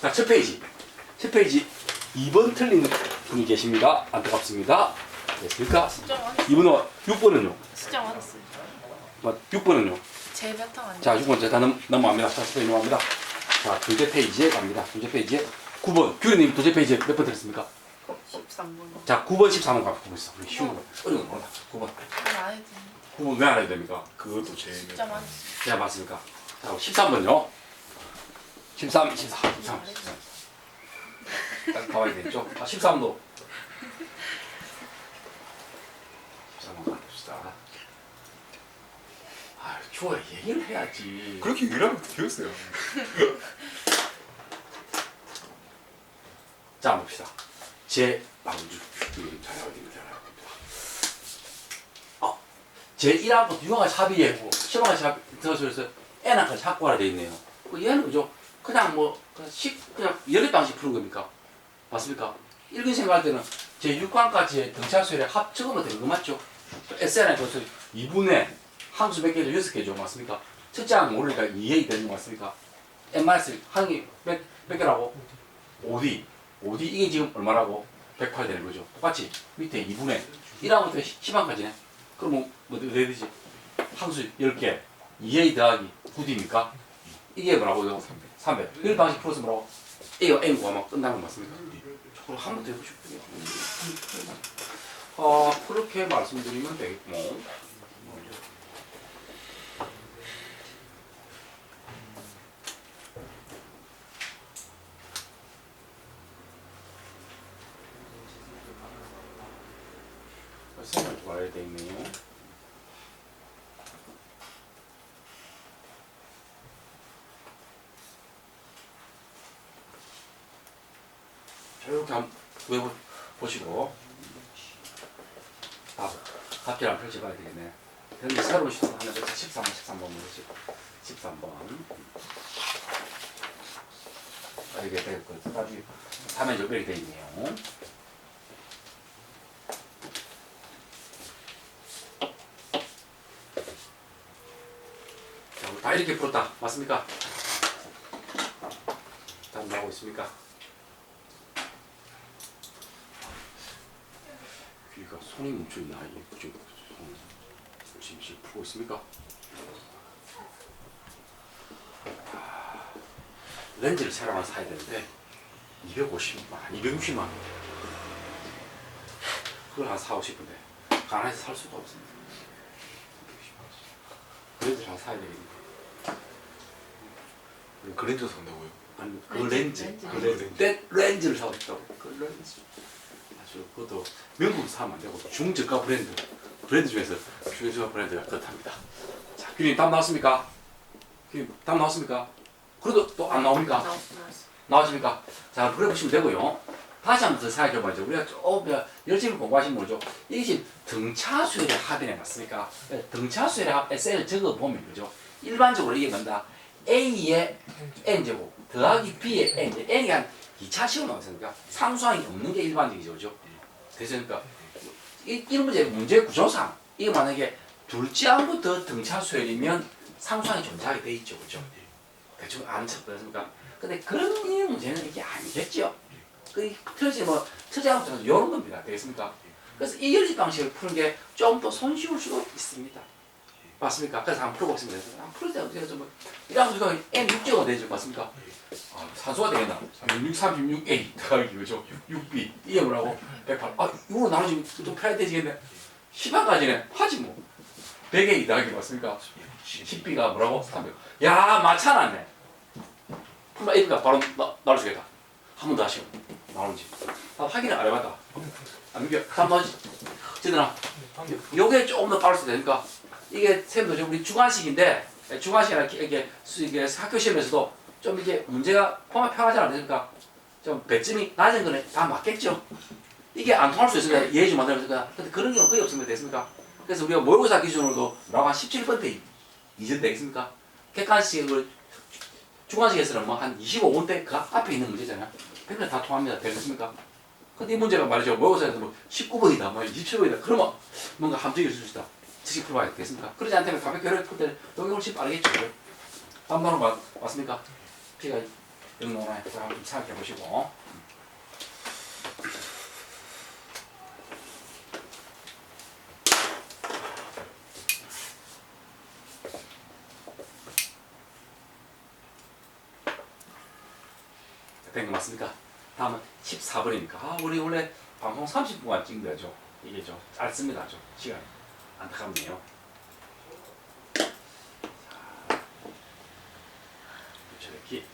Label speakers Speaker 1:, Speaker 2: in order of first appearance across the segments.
Speaker 1: 자, 첫 페이지. 첫 페이지 2번 틀린 분이 계십니다. 안타깝습니다. 됐습니까?
Speaker 2: 맞았어.
Speaker 1: 2번은 6번은요.
Speaker 2: 숫자 맞았어.
Speaker 1: 6번은요.
Speaker 2: 제 바탕 아니야?
Speaker 1: 자, 6번 제가 넘, 넘어갑니다. 자, 스페인 넘어갑니다. 자, 두제 페이지에 갑니다. 두제 페이지에 9번. 규리님 두제 페이지에 몇번 들었습니까?
Speaker 2: 13번.
Speaker 1: 자, 9번, 13번 가보고 있어. 우리 쉬운 거. 어려운 거 몰라. 9번.
Speaker 2: 안 해도 돼.
Speaker 1: 9번 왜 알아야 됩니까?
Speaker 3: 그것도 제일
Speaker 2: 숫자 맞았어.
Speaker 1: 제가 봤습니까? 자, 13번요. 13, 14, 13, 13. 딱 가봐야 되겠죠? 아, 13도. 13번 가봅시다. 아, 추워 얘기를 해야지.
Speaker 3: 그렇게 유일하면 되었어요.
Speaker 1: 자, 한번 봅시다. 제 방주. 음, 잘 나와야 됩니다. 잘 나와야 됩니다. 어, 제 1화부터 6화까지 합의했고, 10화까지 합의, 들어서 N화까지 확보하라 돼 있네요. 그 얘는 그죠? 그냥 뭐 그냥 식 그냥 여러 방식 푸는 겁니까? 맞습니까? 읽은 생각할 때는 제 6관까지의 등차 수열에 합쳐으면 되는 거 맞죠? SN에 벌써 2분의 함수 몇 개죠? 6개죠? 맞습니까? 첫째 항 모르니까 2A 되는 거 맞습니까? M-1 항이 몇, 몇 개라고? 5D. 5D 이게 지금 얼마라고? 108 되는 거죠. 똑같이 밑에 2분의 1항부터 10항까지네. 그럼 뭐, 뭐 어떻게 되지? 항수 10개. 2A 더하기 9D입니까? 이게 뭐라고요? 300. 그 방식 풀어서 뭐라고? A와 N구가 막 끝나는 맞습니까? 네. 저걸 한번 되고 싶군요. 어, 그렇게 말씀드리면 되겠고. 어, 설명을 좀 알아야 되겠네요. 외워보시고 답, 답지를 한번 펼쳐봐야 되겠네. 그런데 새로운 시도 하나 더 13번, 13번 보시 13번. 아, 이게 되고, 답이 화면 연결이 되어 있네요. 자, 우리 다 이렇게 풀었다. 맞습니까? 답 나오고 있습니까? 귀가 손이 있나? 이게 지금 지금 풀고 있습니까? 아, 렌즈를 새로 하나 사야 되는데 250만, 260만 원. 그걸 하나 사고 싶은데 가난해서 살 수가 없습니다. 260만 원. 렌즈 하나 사야 되겠네.
Speaker 3: 그랜저 산다고요?
Speaker 1: 아니 그
Speaker 2: 렌즈,
Speaker 1: 렌즈,
Speaker 2: 렌즈.
Speaker 1: 그 렌즈, 렌- 렌즈를 사고 싶다고. 그 렌즈. 그것도 명품 사면 안 되고 중저가 브랜드. 브랜드 중에서 중저가 브랜드가 그렇답니다. 자, 규님 답 나왔습니까? 규님 답 나왔습니까? 그래도 또 안 나옵니까?
Speaker 2: 나왔어.
Speaker 1: 나오십니까? 자, 그래 보시면 되고요. 다시 한 번 더 생각해봐야죠. 우리가 좀 열심히 공부하시면 모르죠. 이게 지금 등차수열의 합이네 맞습니까? 네, 등차수열의 합 SL 적어보면 그죠? 일반적으로 이게 뭔다? A의 N제곱 더하기 B의 N. N이 한 2차식으로 나왔으니까 상수항이 없는 게 일반적이죠. 그죠? 그러니까 이, 이런 문제, 문제 구조상 이게 만약에 둘째 항부터 등차수열이면 상수항이 존재하게 돼 있죠. 그죠? 대충 아는 척 그렇습니까? 근데 그런 문제는 이게 아니겠죠. 그 틀지 뭐 처제하고 이런 겁니다. 되겠습니까? 그래서 이 연립 방식을 푸는 게 좀 더 손쉬울 수도 있습니다. 맞습니까? 그래서 한번 풀어보겠습니다. 한번 풀을 때 어떻게 좀 이런 수가 n 6제가 되죠, 맞습니까? 아, 산수가 되겠나? 6, 36a 더하기 그죠? 6b 이게 뭐라고? 108. 아, 이거 나눠지면 좀 펴야 되지겠네. 10화까지는 하지 뭐. 100a 더하기 맞습니까? 10b가 뭐라고? 300. 야, 맞춰놨네. 그럼 A가 바로 나, 나올 수 있겠다. 한 번 더 하시고 나오는지. 나 확인을 안 해봤다. 안 믿겨. 한번 하지. 어쨌거나 요게 조금 더 빠를 수 되니까 이게 쌤도 우리 주관식인데 이렇게, 수- 이게 학교 시험에서도 좀 이게 문제가 포함 편하지 않으니까 좀 배점이 낮은 거는 다 맞겠죠. 이게 안 통할 수 있으니까 예의 좀 되니까 근데 그런 경우 거의 없으면 됐습니까? 그래서 우리가 모의고사 기준으로도 뭐라고 한 17번대 이전 되겠습니까? 객관식을 주관식에서는 뭐 한 25원대 그 앞에 있는 문제잖아요. 100년 다 통합니다. 되겠습니까? 근데 이 문제가 말이죠. 모의고사에서 뭐 19번이다, 뭐 27번이다. 그러면 뭔가 함정이 있을 수 있다. 특히 풀어봐야 되겠습니까? 그러지 않다면 가볍게 어려울 때는 여기 훨씬 빠르겠죠. 답 나는 맞, 맞습니까? 피가 영롱에 한번 생각해 보시고. 된 거 맞습니까? 다음은 14번입니까? 아, 우리 원래 방송 30분간 찍는 거죠. 이게 좀 짧습니다. 좀 시간이 안타깝네요. 저렇게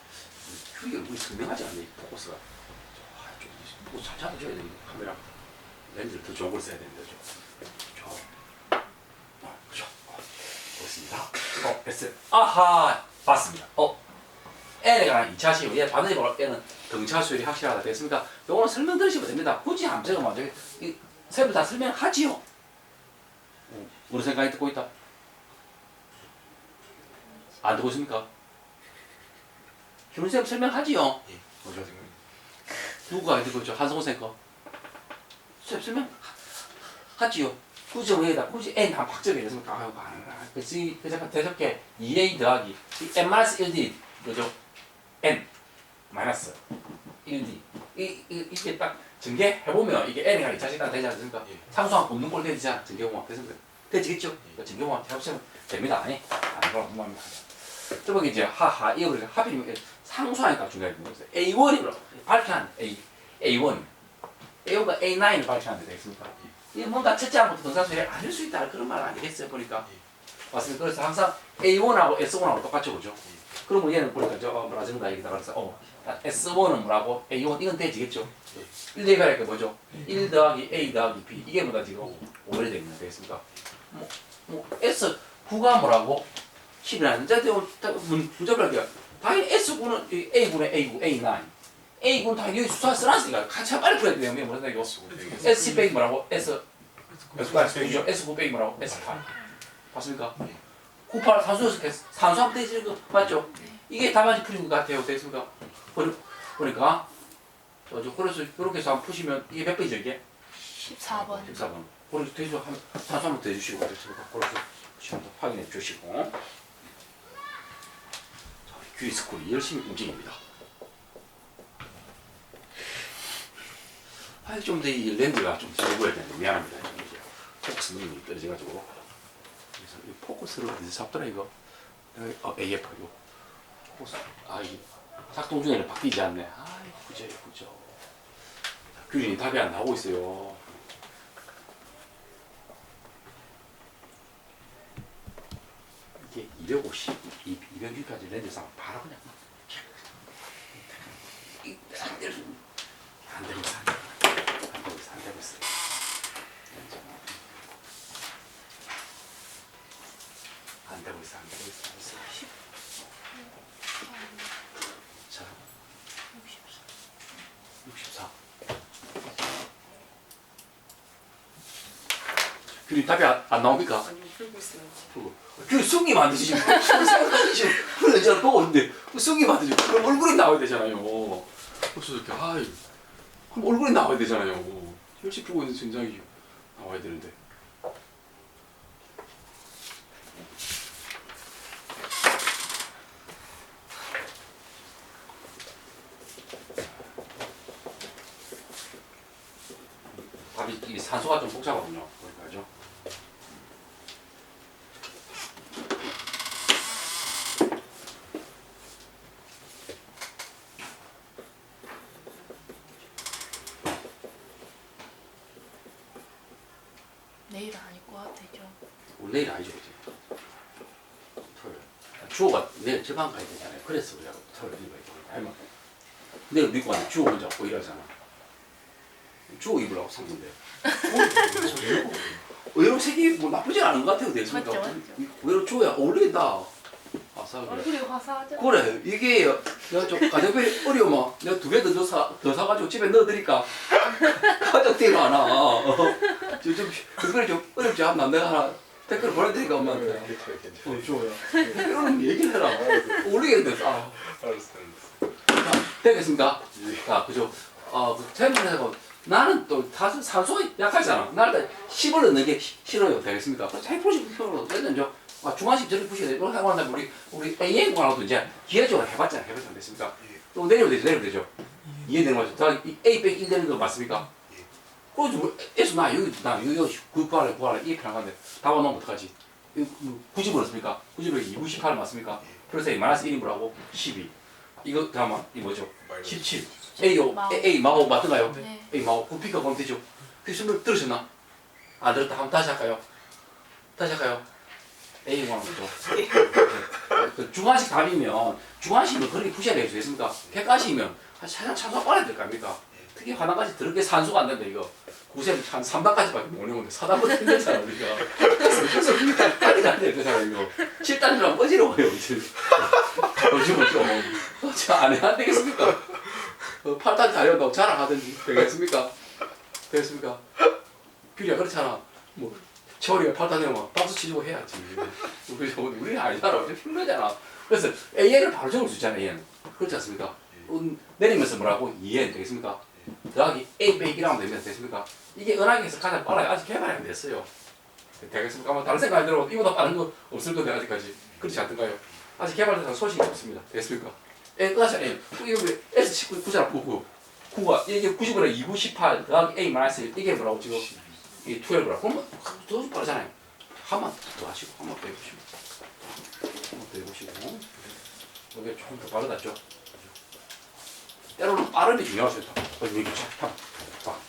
Speaker 1: 큐이 얼굴이 선명하지 않네. 이 포커스가. 아, 좀 보고 잘 잡아줘야 되는데 카메라 렌즈를 더 좋은 걸 써야 되는데 좀. 저, 아, 그죠. 어, 그렇습니다. 어 됐어요. 아하 봤습니다. 어 관한 2차 시험. 얘 반드시 보라 N은 등차 수열이 확실하다. 됐습니까? 요거는 설명 들으시면 됩니다. 굳이 안이 세부 다 설명하지요. 어, 우리 생각이 듣고 있다 안 듣고 있습니까? 김훈 쌤 설명하지요.
Speaker 3: 예.
Speaker 1: 뭐죠? 누가 듣고 있죠? 한성호 쌤 거. 쌤 설명 하지요. 굳이 왜다 굳이 n 한 박적이 됐습니까? 아유 안 그치 그 잠깐 대적게 2a 더하기 이 n 마이너스 1d 그죠? n 마이너스 1d 이, 이 이게 딱 전개 해보면 이게 n이가 2차 식단 되지 않습니까?
Speaker 3: 예.
Speaker 1: 상수한 곱는 꼴 되지 전개공학 됐습니까? 되지겠죠?
Speaker 3: 예.
Speaker 1: 전개공학 해보시면 됩니다. 아니 안 그럼 궁금합니다. 저번에 이제 하하 이거를 하필이면 상수하니까 중요한 게 있어요. A1이 밝혀한 A A1 A1과 A9을 밝혀하는데 되겠습니까? 이게 뭔가 첫째 항부터 등산수에 아닐 수 있다 그런 말 아니겠어요 보니까 맞습니다. 그래서 항상 A1하고 S1하고 똑같죠 그죠? 그러면 얘는 보니까 저 어, 뭐라 적는다 얘기다 그래서 어 S1은 뭐라고 A1 이건 되지겠죠? 1 대비할 게 뭐죠? 1 더하기 A 더하기 B 이게 뭐다 지금 5를 되는 되겠습니까? 뭐, 뭐 S 9가 뭐라고? 10이라는 자 할게요. 당연히 S군은 이 A군의 A군 A9 A군 당연히 여기 수사 써놨으니까 같이 빨리 풀어야 돼요. 뭐라 이거 S10 빼기 뭐라고? S S9 빼기죠. S9 빼기 뭐라고? S8 맞습니까? 98 산수에서 계속 산수하면 되지 거 맞죠? 이게 답안지 풀린 것 같아요. 됐습니까? 보니- 보니까 저, 저 그래서 이렇게 해서 한번 푸시면 이게 몇 페이죠 이게?
Speaker 2: 14번.
Speaker 1: 14번. 그래서 대수 한 산수 한번 더 해주시고 됐습니까? 그래서 시험 확인해 주시고 큐이스쿨이 열심히 움직입니다. 아, 좀더 이 렌즈가 좀 적어야 되는데 미안합니다. 좀 이제 포커스 능력이 떨어져가지고 그래서 이 포커스를 어디서 잡더라 이거? 어, AF 이거 포커스 아 이게 작동 중에는 바뀌지 않네. 아, 그죠, 그죠. 규진이 답이 안 나오고 있어요. 이게 250, 200까지 렌즈상 바로 그냥 막 이- 안 되고 안 되고 안 되고 있어, 안 되고 있어, 안 되고 있어. 안 되고 있어, 안 되고 있어, 안 되고 있어. 자, 64. 규리 답이 안, 안 나옵니까?
Speaker 2: 아니 풀고 있어요.
Speaker 1: 그 승리 만드시지 생각하시지 그런 잘 보고 있는데 그 승리 만드시 그럼 얼굴이 나와야 되잖아요. 그래서 이렇게 아이 그럼 얼굴이 나와야 되잖아요. 열심히 보고 있는 생장이 나와야 되는데 답이 이 산소가 좀 복잡하군요 그러니까죠
Speaker 2: 내일 아닐 것 같아요.
Speaker 1: 오늘 내일 아니죠 그지? 토요일 주호가 내일 저방 가야 되잖아요 그래서 우리가 토요일 입어야 돼 할머 내일 믿고 왔는데 주호 혼자 없고 일하잖아 주호 입으라고 샀는데 의외로 색이 뭐 나쁘지 않은 것 같아요?
Speaker 2: 맞죠, 맞죠.
Speaker 1: 의외로 주호야 어울린다 아싸 그래
Speaker 2: 얼굴이 화사하죠?
Speaker 1: 그래 이게 내가 좀 가격이 어려우면 내가 두 개 더 사, 더 사가지고 집에 넣어드릴까 가격대가 하나 어. 좀, 좀 그래 좀 어렵지 않나 내가 하나 댓글 보내드릴까 엄마한테 어 좋아요 이런 얘기를 해라 올리겠는데 아
Speaker 3: 알았어
Speaker 1: 자, 되겠습니까? 자 그죠 아 그 템플에서 나는 또 다수 산소가 약하잖아 나를 10을 넣는 게 시- 싫어요 되겠습니까? 그래서 100%씩 표로 됐는죠 아, 중간식 저렇게 푸셔야 돼요. 이렇게 하고 난 다음에 우리, 우리 A 공하고도 이제 기하적으로 해봤잖아요. 해봤지 않겠습니까? 또 내려면 되죠, 내려면 되죠. 이해되는 거죠. 자, 이 A 빼기 1 되는 거 맞습니까? 그래서 뭐, S 나, 여기, 나, 여기, 여기, 9 구하래, 구하래, 이게 건데, 답안 나오면 어떡하지? 90을 넣습니까? 90을 2, 98 맞습니까? 그래서 A 마이너스 1인 분하고 12. 이거, 다음은, 이 뭐죠? 17. A요,
Speaker 2: 마오.
Speaker 1: A, 마오 맞던가요?
Speaker 2: 네.
Speaker 1: A 마오, 그 피가 보면 되죠? 그 소리 들으셨나? 안 들었다. 한번 다시 할까요? 다시 할까요? A 공항 죠그 중간식 답이면 중간식은 그렇게 푸셔야 되겠습니까? 객관식이면 한 차량 참석 빨아야 될 거 아닙니까? 특히 화단까지 더럽게 산수가 안 된다 이거. 구셈 한 3단까지밖에 못 내는데 4단보다 힘들잖아 우리가. 그래서 안 돼, 그 사람 이거. 7단이랑 어지러워요 지금. 요즘은 좀. 저안 해야 되겠습니까? 어, 8단 잘한다고 자랑하든지 되겠습니까? 되겠습니까? 규리야 그렇잖아. 뭐 8단 되면 박수 치고 해야지. 우리 우리는 아니잖아. 우리 힘들잖아. 그래서 AN을 바로 적을 수 있잖아. AN. 그렇지 않습니까? 음, 내리면서 뭐라고 2N 되겠습니까? 더하기 A 빼기 1하면 되면 되겠습니까? 이게 은하계에서 가장 빨라요. 아직 개발이 안 됐어요. 되겠습니까? 뭐 다른 생각 안 들어. 이보다 빠른 거 없을 건데 아직까지. 그렇지 않던가요? 아직 개발된 소식이 없습니다. 됐습니까? 에, 끝났잖아. A. 이게 왜 S19 9잖아. 99. 9가 이게 90분의 2, 9, 18 더하기 A 마이너스 1. 이게 뭐라고 지금? 이 12라고. 그러면 더 빠르잖아요. 한번더 하시고 한 번 더 해보시고 한 번 더 해보시고 이게 조금 더 빠르다죠? 때로는 빠름이. 어, 여기 빡, 빡,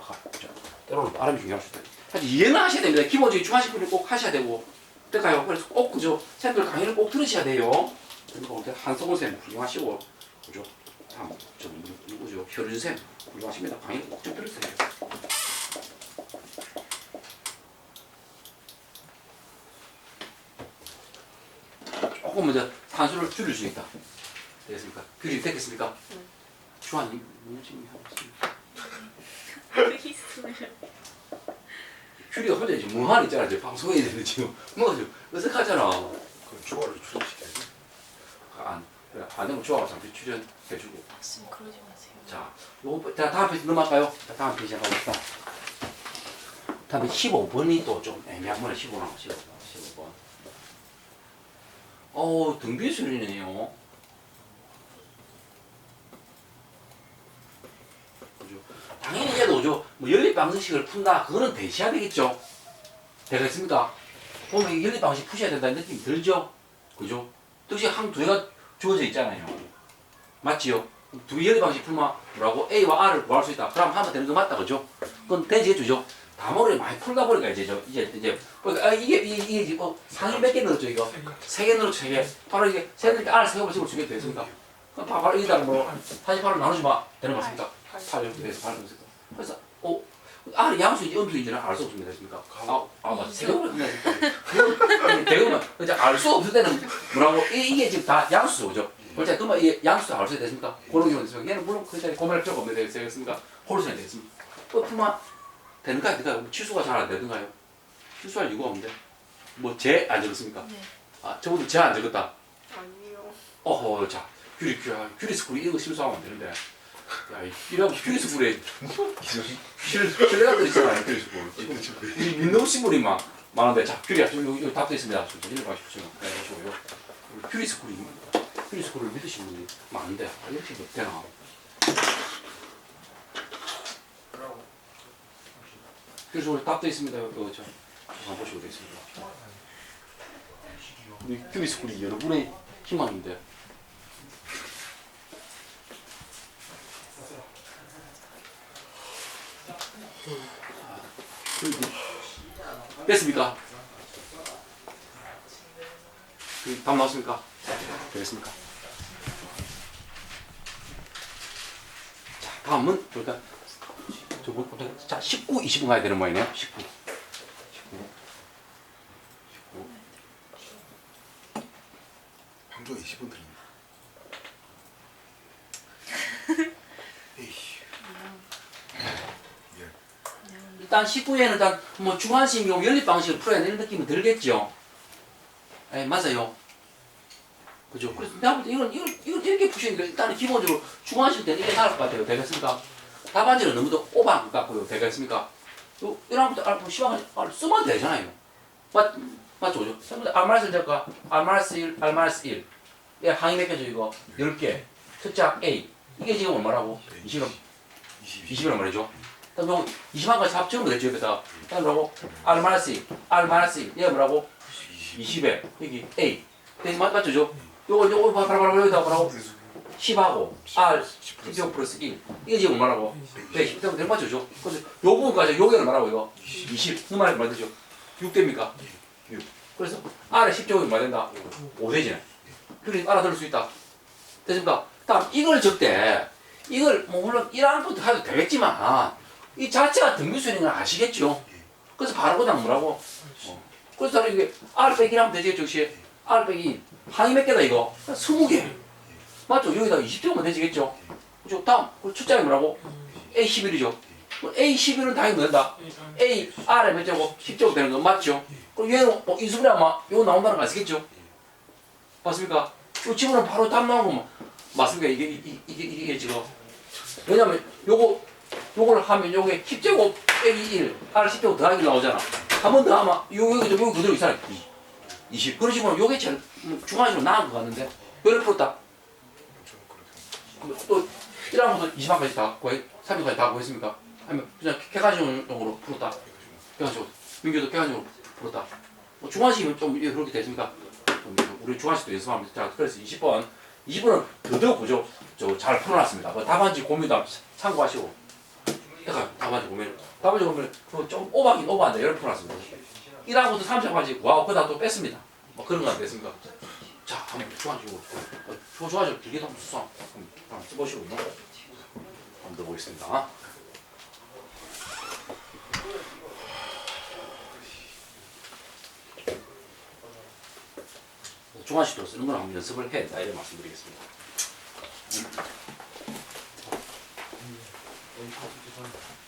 Speaker 1: 빡, 그죠? 때로는 수 있다. 사실 이해는 하셔야 됩니다. 기본적인 중간식분을 꼭 하셔야 되고 어떨까요? 그래서 꼭 그죠? 쌤들 강의를 꼭 들으셔야 돼요. 오늘 한성훈 쌤 훌륭하시고 그죠? 다음 저 누구- 누구죠? 효준 쌤 훌륭하십니다. 강의를 꼭좀 들으세요. 조금 먼저 탄수를 줄일 수 있다. 되겠습니까? 규리 됐겠습니까?
Speaker 2: 네.
Speaker 1: 주한이 무짐이 하고 있습니다. 규리가 혼자 지금 뭐하는 있잖아. 지금 방송에 있는데 지금 뭔가 좀 어색하잖아.
Speaker 3: 그럼 조화를 출시켜야지.
Speaker 1: 안, 그래, 안 되면 주아가 잠시 출연해주고.
Speaker 2: 박수님 그러지 마세요.
Speaker 1: 자, 요거 자, 다음 페이지 넘어갈까요? 자, 다음 페이지 가봅시다. 다음에 15번이 또 좀 애매한 거네, 15번, 15번, 15번. 어우, 등비수리네요. 그죠? 당연히 얘도 오죠. 뭐 연립 방정식을 푼다, 그거는 대시해야 되겠죠. 되겠습니까? 보면 이 연립 방식 푸셔야 된다는 느낌이 들죠? 그죠? 뜻이 한두 개가 주어져 있잖아요. 맞지요? 두 연립 방식 풀면 뭐라고 A와 R을 구할 수 있다. 그럼 하면 되는 거 맞다, 그죠? 그건 주죠. 다모를 많이 풀다 보니까 이제 저 이제 이제 그러니까 아, 이게 이게 이게 지금 어, 상위 몇개 늘었죠 이거 세개 늘었죠 세 개. 바로 이게 세 개니까 R 세 개를 집을 주게 되겠습니까? 그럼 바- 바로 여기다가 뭐 48을 나누지 마 되는 거 맞습니까? 8 이렇게 돼서 8 되니까. 그래서 어 R이 양수인지 음수인지는 알 수 없습니다. 됐습니까? 아, 아 맞아. 세 개로 끝나니까. 대금은 이제 알 수 없을 때는 뭐라고 이- 이게 지금 다 양수죠? 그렇죠. 그러면 이 양수도 알수 됐습니까? 그런 경우는 있습니까? 얘는 물론 그 자리에 고민할 필요가 없는 데 되겠습니까? 홀수는 되겠습니다. 또 되는가 안 되는가? 취소가 잘 안 되는가요? 취소할 이유가 없는데. 뭐제 안 적었습니까?
Speaker 2: 네.
Speaker 1: 아 저분도 제안 적었다.
Speaker 2: 아니요.
Speaker 1: 어허 자 규리 규리 규리 스쿨이 이거 실수하면 안 되는데. 야 이- 이런 규리 스쿨에 실 실내가. 지금 이 민노 신물이 막 많은데 자 규리야 저 여기, 답도 있습니다. 좀 일로 가십시오. 네 가시고요. 규리 스쿨이 규리 스쿨을 믿으시는 분이 많은데 아, 이렇게 못 되나? 규리 스쿨 답도 있습니다. 여기 저 한번 보시고 되겠습니다. 우리 규리 스쿨이 여러분의 희망인데. 됐습니까? 그, 답 나왔습니까? 되겠습니까? 자, 다음은 그러니까 저거 자, 19, 20분 가야 되는 모양이네요. 19. 19. 19.
Speaker 3: 방송 20분 드립니다. 에이씨. 예.
Speaker 1: 일단 19에는 일단 뭐 주관식용 연립 방식을 풀어야 되는 느낌이 들겠죠. 예, 맞아요. 그죠? 그래서 내가 볼때 이건 이걸 이걸 이렇게 푸시니까 일단은 기본적으로 주관식 되는 이게 나을 것 같아요. 되겠습니까? 답안지는 너무 더 오버한 것 같고요. 되겠습니까? 요 이런 것도 알고 시방을 쓰면 되잖아요. 맞 맞죠? 그죠? 마이너스 될까? 마이너스 1, R 마이너스 1. 예, 항이 몇 개죠, 이거? 10개. 첫째 A. 이게 지금 얼마라고? 20원.
Speaker 3: 20.
Speaker 1: 20이란 말이죠. 그럼 요거 20만까지 합치면 되죠, 여기다. 그다음 뭐라고? R 마이너스 1, R 마이너스 1. 얘가 뭐라고? 20에 여기 A. 대신 맞, 맞죠? 죠? 요거 요거 봐, 봐라, 봐라, 여기다 뭐라고? 10하고 R 10 플러스 1. 이게 지금 얼마라고? 110. 되면 되는 맞죠? 죠? 그래서 요 부분까지 요게 얼마라고 이거? 20. 그 말이 얼마 되죠? 6 됩니까? 6. 그래서 R의 10제곱이 얼마 된다? 5 되지네. 그러니 알아들을 수 있다. 됐습니까? 다음 이걸 적때 이걸 뭐 물론 1항부터 해도 되겠지만 이 자체가 등비수인 걸 아시겠죠? 그래서 바로 그냥 뭐라고? 어. 그래서 이게 R 빼기 하면 되지 역시 R 빼기 항이 몇 개다 이거? 20개 맞죠? 여기다 20제곱만 되지겠죠? 그죠? 다음 그 출장이 뭐라고? A11이죠? A11은 당연히 된다 A, R에 몇 제곱? 10제곱 되는 거 맞죠? 그럼 얘는 뭐 인수분해 아마 이거 나온다는 거 아시겠죠? 맞습니까? 이 지금은 바로 답 나온 거만 맞습니까? 이게 이- 이게 이게 지금 왜냐면 요거 요걸 하면 요게 10제곱 빼기 1 R 10제곱 더하기 나오잖아. 한 번 더 하면 요 여기 요 그대로 있잖아. 20. 그런 식으로 요게 제일 음, 중앙식으로 나은 것 같는데 요를 풀었다. 또 1항부터 20항까지 다 구해 3항까지 다 구했습니까? 아니면 그냥 객관식으로 풀었다. 객관식으로 민규도 객관식으로 풀었다. 뭐 중간식이면 좀 그렇게 됐습니까? 좀 우리 중간식도 연습하면 자 그래서 20번 20번은 더더욱 보죠. 저 잘 풀어놨습니다. 뭐 답안지 고민도 참고하시고. 약간 답안지 고민. 답안지 고민 그좀 오버긴 오버한다. 여러 풀어놨습니다. 1항부터 3차까지 와우 그다 또 뺐습니다. 뭐 그런 거 안 됐습니까? 자 한번 어, 저 중간식 길게 한번 수상 한번 써보시고 한번 더 보겠습니다. 중간식으로 쓰는 걸 한번 연습을 해야 된다 이런 말씀드리겠습니다. one.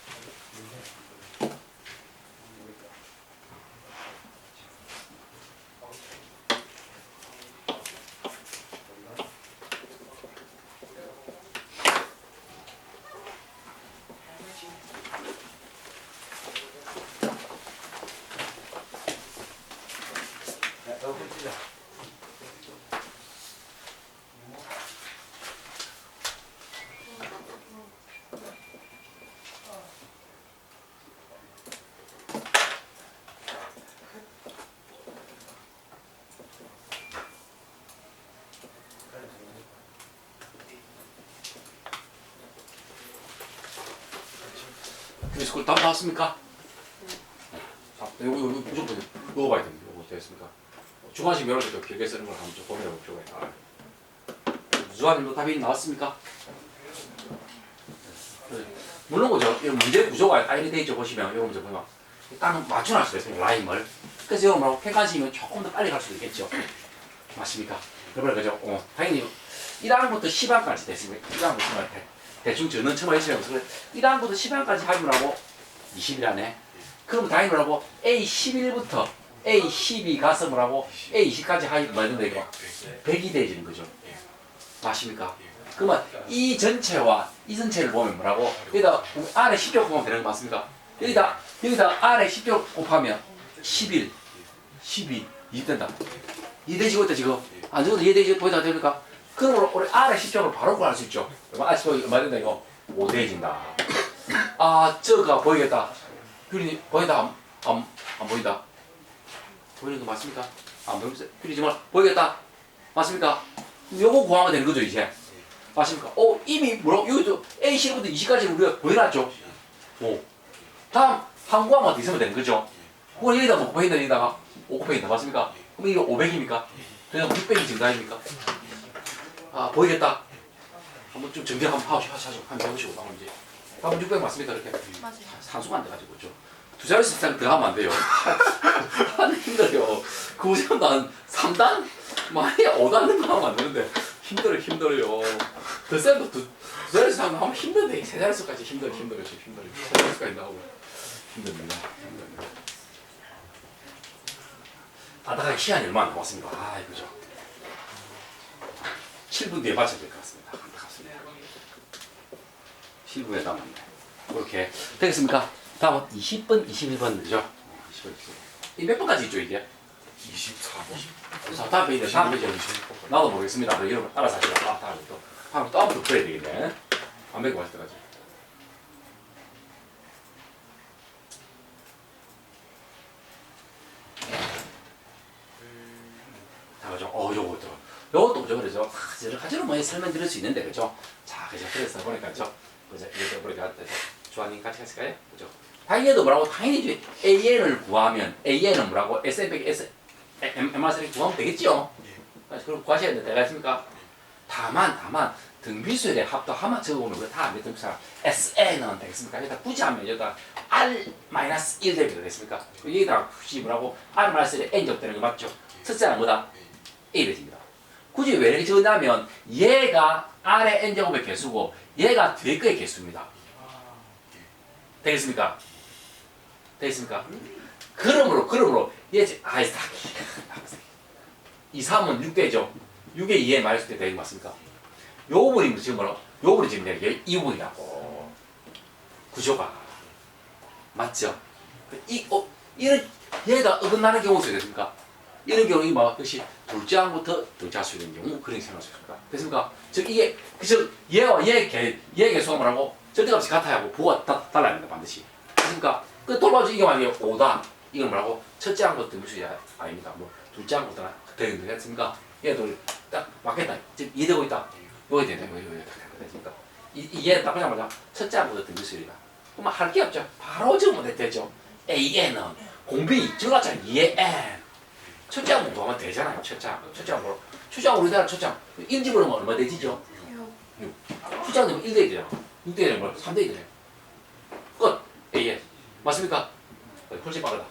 Speaker 1: 그래서 답 나왔습니까? 자, 이거, 이거, 이거 무조건 이거 봐야 됩니다. 됐습니까? 중간식 면허 좀 길게 쓰는 걸 한번 좀 고민해 볼 필요가 있다. 주한님도 답이 나왔습니까? 네. 물론 그죠. 이 문제 구조가 아이리 되어 있죠. 보시면 이거 문제 보면 딱 맞춰 놨어요. 그 라임을. 그래서 이거 뭐 객관식이면 조금 더 빨리 갈 수도 있겠죠. 맞습니까? 그러면 그죠. 어, 당연히 1항부터 10항까지 됐습니다. 1항부터 10항 대, 대충 저는 처음 했어요. 그래서 1항부터 10항까지 하기라고 20이라네. 그럼 당연히 뭐라고 A11부터 A12 가서 뭐라고 A20까지 하기 말는데 이거 100이 되지는 거죠. 맞습니까? 그러면 이 전체와 이 전체를 보면 뭐라고 여기다 R에 10조 곱하면 되는 거 맞습니까? 여기다 여기다 R에 10조 곱하면 11, 12, 2 된다. 이해되시고 있다 지금? 안 적어도 이해되시고 보이다 됩니까? 그럼 우리 R에 10조를 바로 구할 수 있죠. 얼마 R 10조 얼마 된다 이거? 5 되진다. 아 저가 보이겠다. 균이 보인다 안, 안, 안 보인다. 보이는 거 맞습니까? 안 보이면서 균이지만 보이겠다. 맞습니까? 요거 구하면 되는 거죠 이제. 맞습니까? 어 이미 뭐라고 여기도 A C부터 20까지 우리가 보여놨죠. 오. 다음 한 구하면 더 있으면 되는 거죠. 그걸 여기다 뭐 보인다 여기다가 5 곱하기 다 맞습니까? 그럼 이거 500입니까? 그냥 600이 증가입니까? 아 보이겠다. 한번 좀 정리 한번 하시고 하시고 한번 해보시고 한번 이제 한번 600 맞습니까 이렇게?
Speaker 2: 맞아요.
Speaker 1: 산수가 안 돼가지고 그죠. 두 자릿수 이상 더 하면 안 돼요. 하는 힘들어요. 그 우선 난 3단? 많이 5단 는거 하면 안 되는데 힘들어 힘들어요. 더 센도 두, 두 자릿수 하면 하면 힘든데 세 자릿수까지 힘들어 힘들어 지금 힘들어. 세 자릿수까지 나오고 힘듭니다. 힘듭니다. 바다가 시간이 얼마 안 남았습니다. 아 그죠. 7분 뒤에 마쳐야 될 것 같습니다. 안타깝습니다. 7분에 남았네. 그렇게 되겠습니까? 다음은 20번, 21번 그죠? 20번, 21번. 이몇 번까지 있죠 이게?
Speaker 3: 24번.
Speaker 1: 자, 다음 페이지, 다음 페이지. 나도 모르겠습니다. 너 여러분 알아서 하시라. 아, 다음에 또. 다음에 또 한번 더 풀어야 되겠네. 안 맺고 하실 때까지. 자, 그죠? 어, 요것도. 요것도 그죠? 여러 가지로 뭐 설명드릴 수 있는데, 그죠? 자, 그죠? 그래서 보니까, 그죠? 그죠? 이렇게 보니까, 주한님 같이 하실까요? 그죠? 당연히도 뭐라고? 당연히 이제 AN을 구하면, AN은 뭐라고? SFX, S, MRC를 구하면 되겠죠? 아, 그럼 구하셔야 된다. 되겠습니까? 다만, 다만, 등비수열의 합도 하마 적어보면 그거 다안 되던 사람 SN은 되겠습니까? 여기다 굳이 하면 여기다 R-1 되겠습니까? 여기다 굳이 뭐라고? R-1에 N 적되는 거 맞죠? 첫째는 뭐다? A 되집니다. 굳이 왜 이렇게 적었냐면 얘가 R의 N 제곱의 개수고 얘가 뒤에 거의 개수입니다. 되겠습니까? 되겠습니까? 그러므로 그러므로 얘 지- 아이 다 2, 3은 6대죠. 6에 2에 마이너스 때 되는 거 맞습니까? 요 부분이 지금 뭐라? 요 부분이 지금 내가 이 부분이라고 구조가 맞죠? 이 어, 이런 얘가 어긋나는 경우가 있겠습니까? 이런 경우 이뭐 역시 둘째 항부터 등차수 되는 경우 그런 생각할 수 있습니까? 됐습니까? 즉 이게 그즉 얘와 얘 개, 얘 개수가 뭐라고? 절대값이 같아야 하고 부가 다, 달라야 된다 반드시. 됐습니까? 그 돌아가서 이게 만약에 5다 이건 뭐라고? 첫째 항부터 등수이 아닙니다. 뭐 둘째 항부터나 되는 거 됐습니까? 얘도 딱 맞겠다. 지금 이해되고 있다? 요게 요게 딱 됐습니까? 이, 이 얘는 딱 보자마자 첫째 항부터 등수이다. 그러면 할게 없죠. 바로 적으면 되죠. AN은 공비 저같잖아 2의 N 첫째 항 공부 하면 되잖아요 첫째 항뭐항 우리나라 첫째 항 1집으로 하면 얼마 되지죠? 첫째 항 되면 1 대 1이잖아 6 대 1이면 뭐 3대 1이네 끝 AN 맞습니까? 훨씬 빠르다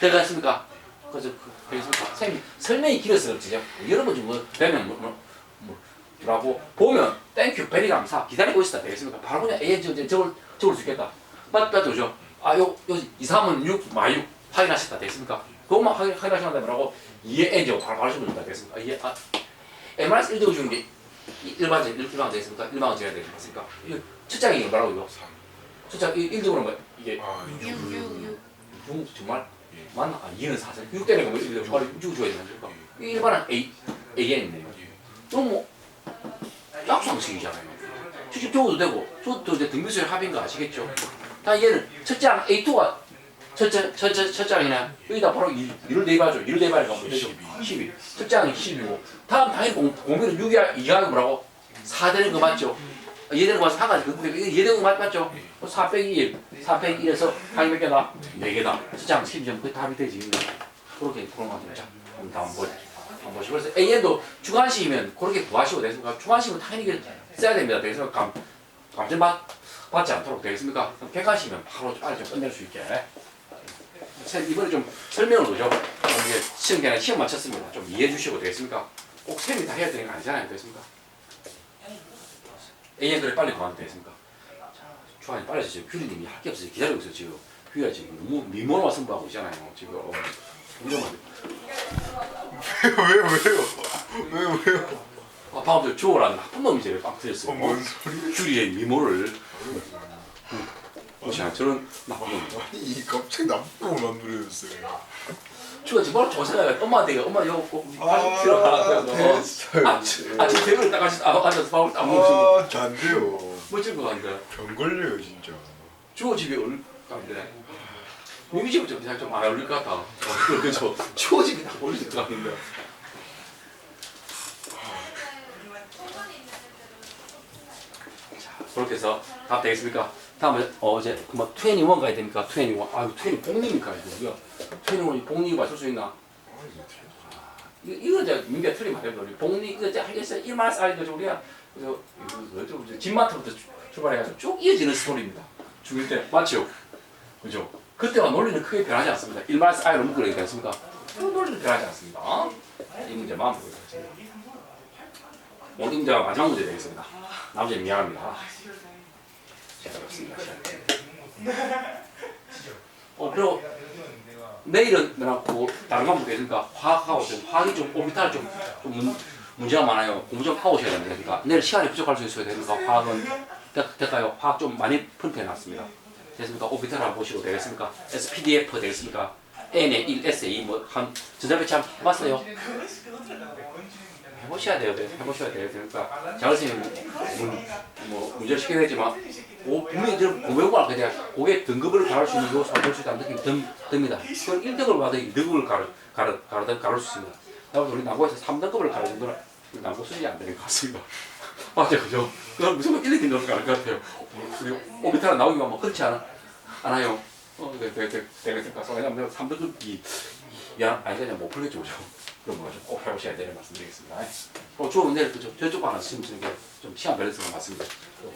Speaker 1: 되겠습니까? 그래서 그, 되겠습니까? 선생님 설명이 길어서 그렇지요 여러분 좀 뭐 되면 뭐, 뭐, 뭐 라고 보면 땡큐 베리 감사 기다리고 있었다 되겠습니까? 바로 그냥 AN 적을, 적을, 적을 수 있겠다 맞, 맞죠? 그죠? 아, 요, 요, 2, 3은 6, 마유 확인하셨다 되겠습니까? 그것만 확인, 확인하시면 뭐라고 2의 N 제곱 바로 바로 주면 된다 되겠습니까? 아, 이게, 아, MRS 1제곱 주는 게 이- 일반적, 일- 일반적 되겠습니까? 일반적 제가 되겠습니까? 첫 장이 뭐라고 이거?
Speaker 3: 3.
Speaker 1: 첫 장, 1제곱은 뭐, 이게
Speaker 3: 아,
Speaker 2: 6, 6, 6.
Speaker 1: 6 정말 맞나? 아 2는 4세 6 되는 거면 이거 바로 6 줘야 되는 거니까 이게 일반은 A AN이네요 너무 약상식이잖아요 추집 적어도 되고 저도 이제 등비수의 합인 거 아시겠죠? 다 얘는 첫장 A2가 첫째 첫째 첫 장이나 여기다 바로 2, 를 대입하죠 2를 대입하니까 뭐 되죠? 12 첫장이 10이고 다음 당연히 공, 공비는 6이야 2가 뭐라고? 4 되는 거 맞죠? 얘되는 거 맞아 하가 얘되는 거 맞, 맞죠? 4 빼기 1 4 빼기 1에서 당이 몇 개다? 4개다 첫장 12점 그 답이 되지 그렇게 그런 거 같아요 자 그럼 다음 보 한번 보시고 그래서 AN도 주관식이면 그렇게 구하시고 되겠습니까? 주관식은 당연히 써야 됩니다 되겠습니까? 감, 감점 받, 받지 않도록 되겠습니까? 그럼 객관식이면 바로 빨리 좀 끝낼 수 있게 쌤 이번에 좀 설명을 오죠 이게 시험 그냥 시험 마쳤습니다 좀 이해해 주시고 되겠습니까? 꼭 쌤이 다 해야 되는 거 아니잖아요 되겠습니까? AN 그래 빨리 구하면 되겠습니까? 빨리 지금 규리님이 할 게 없어서 기다리고 있어요 지금 규리가 지금 너무 미모로만 승부하고 있잖아요 지금 어, 위험하게
Speaker 3: 왜 왜요? 왜 왜요?
Speaker 1: 아, 방금 전 주호라는 나쁜 놈이 제일 빵 터졌어요.
Speaker 3: 어, 뭔 소리?
Speaker 1: 규리의 미모를. 자, 저는 나쁜 놈.
Speaker 3: 아니 이 갑자기 나쁘고 만들어졌어요.
Speaker 1: 주가 지금 바로 조사가 엄마한테 이거 엄마 이거 꼭
Speaker 3: 아,
Speaker 1: 필요하다.
Speaker 3: 됐어요.
Speaker 1: 아, 아침 대부분 딱 가시, 아, 앉아서 밥을 딱 먹으시고
Speaker 3: 아, 잔데요.
Speaker 1: 멋질 것 같은데.
Speaker 3: 병 걸려요 진짜.
Speaker 1: 주호 집이 어울 것 같은데. 미미 집은 좀, 좀안 어울릴 것 같아. 어, 그렇죠. 주호 집이 딱 어울릴 것 같은데. 자, 그렇게 해서 답 되겠습니까? 다음에 어제 그뭐 21 가야 됩니까? 21. 아유, 20 복립니까? 이거. 21이 복립이 맞출 수 있나?
Speaker 3: 아 이거.
Speaker 1: 이거 이제 민기가 안 됩니다. 우리 복립 이거 이제 하겠어. 일만 쌓이거 우리가 그래서 이거 주- 출발해가지고 쭉 이어지는 스토리입니다. 중일 때 맞죠? 그죠? 그때와 논리는 크게 변하지 않습니다. 일만 쌓이로 묶으려니까 했습니까? 그 논리는 변하지 않습니다. 이 문제만. 오늘 문제가 마지막 문제 되겠습니다. 남자 미안합니다. 어, 그리고 내일은 내가고 다른 과목 되니까 화학하고 좀 화학이 좀 오비탈 좀, 좀 문, 문제가 많아요. 공부 좀 하고 오셔야 됩니다. 내일 시간이 부족할 수 있어야 되니까 화학은 될- 될까요? 화학 좀 많이 프린트해 놨습니다. 됐습니까? 오비탈 한번 보시고 되겠습니까? SPDF 되겠습니까? n에 1, s에 2, 뭐 한 전자배치 한번 해봤어요? 해보셔야 돼요. 네, 해보셔야 돼요. 그러니까 장선생님 문, 뭐 문제를 시켜야 되지만 오, 분명히 저 고백을 그냥 고개 등급을 가를 수 있는 요소가 될수 있다는 듭니다. 그건 1등급을 받아 2등급을 가르, 가르, 가르, 가를 수 있습니다. 그래서 우리 남고에서 3등급을 가르는 거는 남고 수준이 안 되는 것 같습니다. 맞죠, 그죠? 그건 무조건 1, 2등급을 가를 것 같아요. 우리 오비타라 나오기가 뭐 그렇지 않아, 않아요. 어, 네, 네, 네, 네, 네, 가서 왜냐면 3등급이 야, 아니 그냥 못 풀겠죠, 그죠? 그런 거좀꼭 해보셔야 되는 말씀드리겠습니다. 어, 좋은 내일 그죠? 저쪽 하나 지금 게좀 시간 밸런스가 맞습니다. 또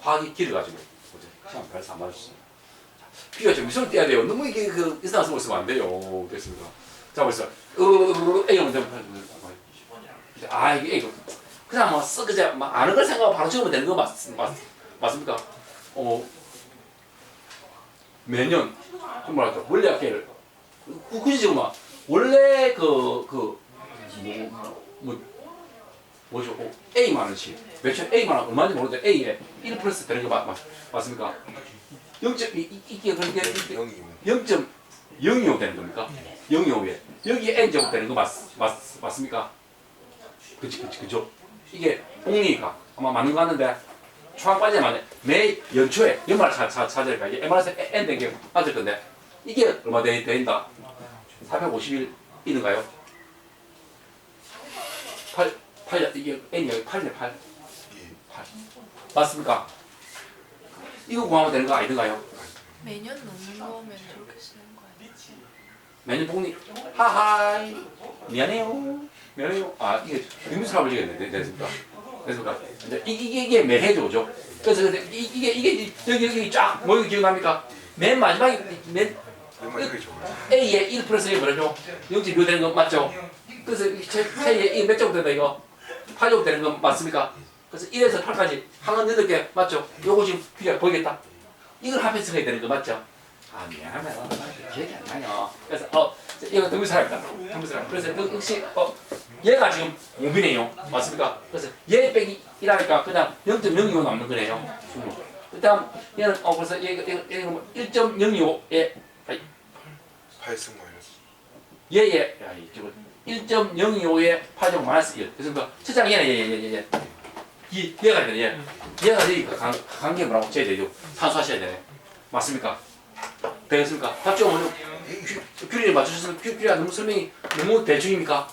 Speaker 1: 화학이 길어가지고? 시간 밸런스 안 맞았습니다. 비가 좀 미소를 떼야 돼요. 너무 이게 그 이상한 쓰고 있으면 안 돼요. 됐습니다. 자, 벌써 으 A 먼저 아 이게 이거 그냥 뭐 써, 그저 막 아는 걸 생각하고 바로 적으면 되는 거 맞, 맞, 맞습니까? 어 매년 좀 뭐랄까 원래학계를 구- 굳이 지금 막 원래 그 그 뭐, 뭐 뭐죠? 어, A 만 원씩 매출 A 만 원 얼마인지 모르는데 A에 1 플러스 되는 거 맞, 맞, 맞습니까? 0점 이, 이- 이게 그렇게
Speaker 3: 영이
Speaker 1: 0.025 되는 겁니까? 025에 여기에 n 제곱 되는 거 맞, 맞, 맞습니까? 그치 그치 그죠? 이게 복리가 아마 맞는 거 같는데 초항 빠지면 안 돼. 매 연초에 연말 차, 차, 찾으니까 이게 MR에서 n 된게 맞을 건데 이게 얼마 되, 된다? 450일 이는가요? 8, 8, 이게 n이 여기 8네 8
Speaker 3: 예.
Speaker 1: 8 맞습니까? 이거 구하면 되는 거 아니던가요?
Speaker 2: 매년 넣는 거면 저렇게 쓰는 거 아니야?
Speaker 1: 매년 복리 하하이 미안해요 미안해요 아 이게 유미스랍을 이겼는데 됐습니까 됐습니까 이제 이- 이게 이게 매해죠 그죠 그래서 근데 이- 이게 이게 여기 여기 쫙 모이는 거 기억납니까 맨 마지막에 맨. A에 1 플러스 1 뭐라죠 0.6 되는 거 맞죠 그래서 체에 1몇 제곱 된다 이거 8 제곱 되는 거 맞습니까 그래서 1에서 8까지 항은 8개 맞죠 요거 지금 그냥 보이겠다 이걸 합해서 해야 되는 거 맞죠 아 미안하면 기억이 안 나요. 그래서 어 이거 동물 사람이다. 동물 사람. 그래서 그 역시 어 얘가 지금 5이네요. 맞습니까? 그래서 얘 빼기 1하니까 그냥 0.025 남는 거네요. 그다음 얘는 어 그래서 얘가 얘가 1.025에
Speaker 3: 8승 마이너스.
Speaker 1: 얘에 야 이쪽은 1.025에 8점 마이너스 1. 그래서 그 첫장 얘는 얘얘얘 얘. 이 얘가 되네 얘. 얘가 여기 관 관계 뭐라고 쳐야 되죠? 산수하셔야 되네. 맞습니까? 되겠습니까? 답죠 오늘 규리를 맞추셨으면 규- 규리가 너무 설명이 너무 대충입니까?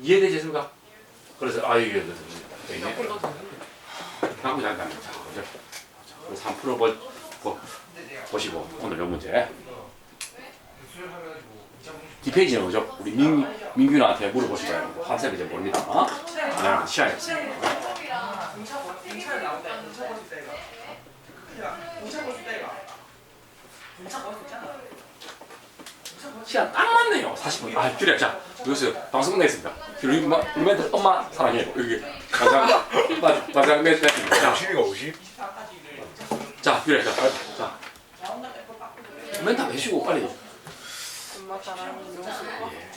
Speaker 1: 이해되셨습니까? 그래서 아유 이게 되네. 한국 잠깐 자 그죠? 그래서 한 풀어 보, 보, 보시고 오늘 요 문제 뒷페이지는 뭐죠? 우리 민, 민규한테 물어보시고요. 한쌤 이제 모릅니다. 어? 네, 시간이 없습니다. 시간 딱 맞네요. 40분. 아, 규리야, 자, 여기서 방송 끝내겠습니다. 규리, 우리 멘트 엄마 사랑해. 여기 마지막, 마- 마지막 멘트 했습니다. 자,
Speaker 3: 50이가 50?
Speaker 1: 자, 규리야, 자, 자. 멘트 해주고 빨리.
Speaker 2: 엄마 사랑이 너무 슬퍼.